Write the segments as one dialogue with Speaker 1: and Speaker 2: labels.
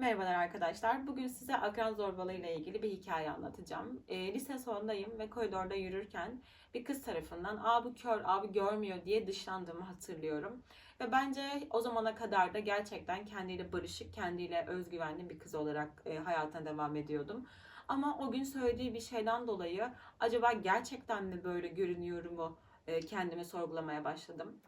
Speaker 1: Merhabalar arkadaşlar. Bugün size akran zorbalığı ile ilgili bir hikaye anlatacağım. E, lise sondayım ve koridorda yürürken bir kız tarafından "Aa bu kör, abi görmüyor" diye dışlandığımı hatırlıyorum. Ve bence o zamana kadar da gerçekten kendiyle barışık, kendiyle özgüvenli bir kız olarak e, hayatına devam ediyordum. Ama o gün söylediği bir şeyden dolayı acaba gerçekten mi böyle görünüyorumu e, kendime sorgulamaya başladım.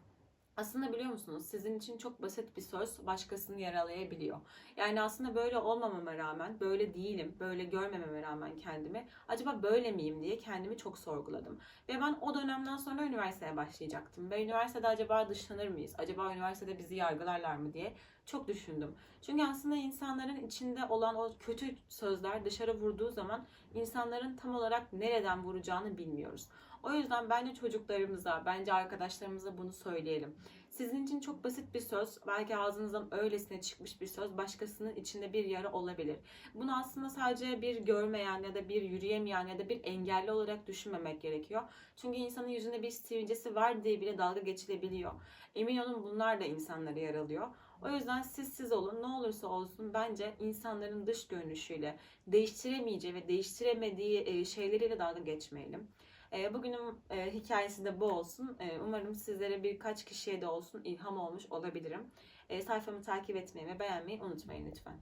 Speaker 1: Aslında biliyor musunuz sizin için çok basit bir söz başkasını yaralayabiliyor. Yani aslında böyle olmamama rağmen, böyle değilim, böyle görmememe rağmen kendimi acaba böyle miyim diye kendimi çok sorguladım. Ve ben o dönemden sonra üniversiteye başlayacaktım. Ve üniversitede acaba dışlanır mıyız? Acaba üniversitede bizi yargılarlar mı diye çok düşündüm. Çünkü aslında insanların içinde olan o kötü sözler dışarı vurduğu zaman insanların tam olarak nereden vuracağını bilmiyoruz. O yüzden bence çocuklarımıza, bence arkadaşlarımıza bunu söyleyelim. Sizin için çok basit bir söz, belki ağzınızdan öylesine çıkmış bir söz başkasının içinde bir yara olabilir. Bunu aslında sadece bir görmeyen ya da bir yürüyemeyen ya da bir engelli olarak düşünmemek gerekiyor. Çünkü insanın yüzünde bir sivilcesi var diye bile dalga geçilebiliyor. Emin olun bunlar da insanları yaralıyor. O yüzden siz siz olun ne olursa olsun bence insanların dış görünüşüyle değiştiremeyeceği ve değiştiremediği e, şeyleriyle dalga geçmeyelim. E, Bugünün e, hikayesi de bu olsun. Umarım sizlere birkaç kişiye de olsun ilham olmuş olabilirim. Sayfamı takip etmeyi ve beğenmeyi unutmayın lütfen.